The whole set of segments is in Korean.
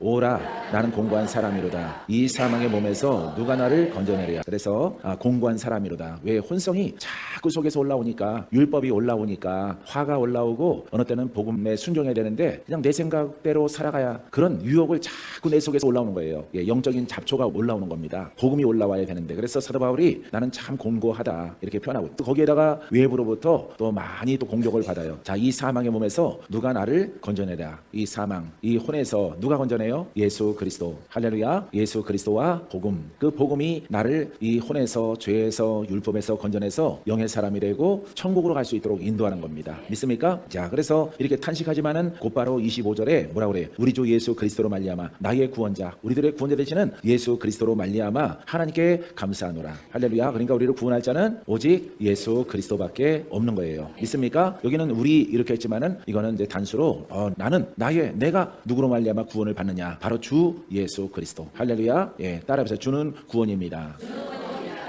오라 나는 공고한 사람이로다. 이 사망의 몸에서 누가 나를 건져내랴. 그래서 아, 공고한 사람이로다. 왜 혼성이 자꾸 속에서 올라오니까 율법이 올라오니까 화가 올라오고 어느 때는 복음에 순종해야 되는데 그냥 내 생각대로 살아가야 그런 유혹을 자꾸 내 속에서 올라오는 거예요. 예, 영적인 잡초가 올라오는 겁니다. 복음이 올라와야 되는데. 그래서 사도 바울이 나는 참 공고하다. 이렇게 표현하고 또 거기에다가 외부로부터 또 많이 또 공격을 받아요. 자 이 사망의 몸에서 누가 나를 건져내랴. 이 사망 이 혼에서 누가 건져내요? 예수 그리스도 할렐루야 예수 그리스도와 복음. 그 복음이 나를 이 혼에서 죄에서 율법에서 건져내서 영의 사람이 되고 천국으로 갈 수 있도록 인도하는 겁니다. 믿습니까? 자 그래서 이렇게 탄식하지만은 곧바로 25절에 뭐라 그래요 우리 주 예수 그리스도로 말미암아 나의 구원자 우리들의 구원자 되시는 예수 그리스도로 말미암아 하나님께 감사하노라. 할렐루야. 그러니까 우리를 구원할 자는 오직 예수 그리스도밖에 없는 거예요. 믿습니까? 여기는 우리 이렇게 했지만은 이거는 이제 단수로 어, 나는 나의 내가 누구로 말미암아 구원을 받느냐? 바로 주 예수 그리스도 할렐루야 예 따라해보세요 주는 구원입니다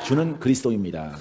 주는 그리스도입니다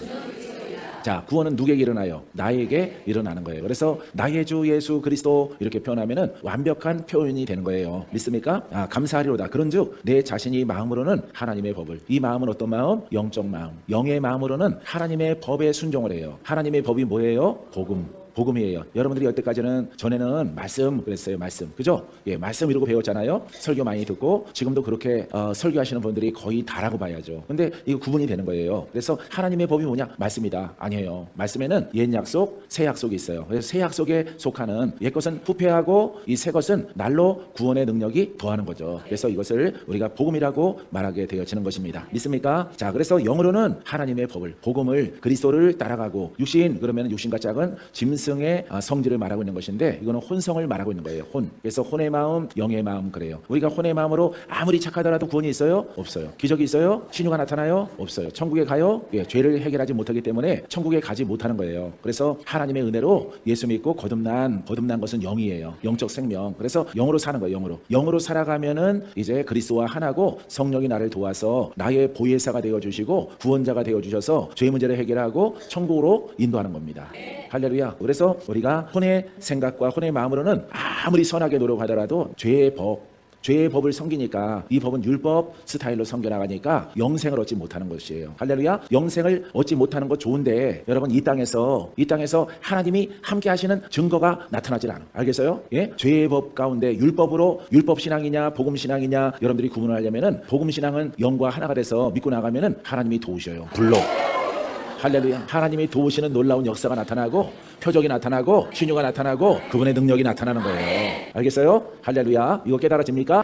자, 구원은 누구에게 일어나요? 나에게 일어나는 거예요. 그래서 나의 주 예수 그리스도 이렇게 표현하면은 완벽한 표현이 되는 거예요. 믿습니까? 아, 감사하리로다. 그런즉 내 자신이 마음으로는 하나님의 법을 이 마음은 어떤 마음? 영적 마음. 영의 마음으로는 하나님의 법에 순종을 해요. 하나님의 법이 뭐예요? 복음. 복음이에요. 여러분들이 여태까지는 전에는 말씀 그랬어요. 말씀. 그죠? 예, 말씀 이러고 배웠잖아요. 설교 많이 듣고 지금도 그렇게 어, 설교하시는 분들이 거의 다라고 봐야죠. 근데 이거 구분이 되는 거예요. 그래서 하나님의 법이 뭐냐? 말씀이다. 아니에요. 말씀에는 옛 약속, 새 약속이 있어요. 그래서 새 약속에 속하는 옛 것은 후패하고 이 새 것은 날로 구원의 능력이 더하는 거죠. 그래서 이것을 우리가 복음이라고 말하게 되어지는 것입니다. 믿습니까? 자, 그래서 영으로는 하나님의 법을, 복음을 그리스도를 따라가고 육신 그러면 육신과 짝은 짐 승의 아, 성질을 말하고 있는 것인데 이거는 혼성을 말하고 있는 거예요. 혼. 그래서 혼의 마음, 영의 마음 그래요. 우리가 혼의 마음으로 아무리 착하더라도 구원이 있어요? 없어요. 기적이 있어요? 신유가 나타나요? 없어요. 천국에 가요? 예, 죄를 해결하지 못하기 때문에 천국에 가지 못하는 거예요. 그래서 하나님의 은혜로 예수 믿고 거듭난 거듭난 것은 영이에요. 영적 생명. 그래서 영으로 사는 거예요. 영으로. 영으로 살아가면은 이제 그리스도와 하나고 성령이 나를 도와서 나의 보혜사가 되어 주시고 구원자가 되어 주셔서 죄 문제를 해결하고 천국으로 인도하는 겁니다. 할렐루야. 그래서 우리가 혼의 생각과 혼의 마음으로는 아무리 선하게 노력하더라도 죄의 법 죄의 법을 섬기니까 이 법은 율법 스타일로 섬겨나가니까 영생을 얻지 못하는 것이에요. 할렐루야. 영생을 얻지 못하는 것 좋은데 여러분 이 땅에서 이 땅에서 하나님이 함께 하시는 증거가 나타나질 않아. 알겠어요? 예? 죄의 법 가운데 율법으로 율법 신앙이냐 복음 신앙이냐 여러분들이 구분을 하려면은 복음 신앙은 영과 하나가 돼서 믿고 나가면은 하나님이 도우셔요. 불로. 할렐루야. 하나님이 도우시는 놀라운 역사가 나타나고 표적이 나타나고 신유가 나타나고 그분의 능력이 나타나는 거예요. 알겠어요? 할렐루야. 이거 깨달아집니까?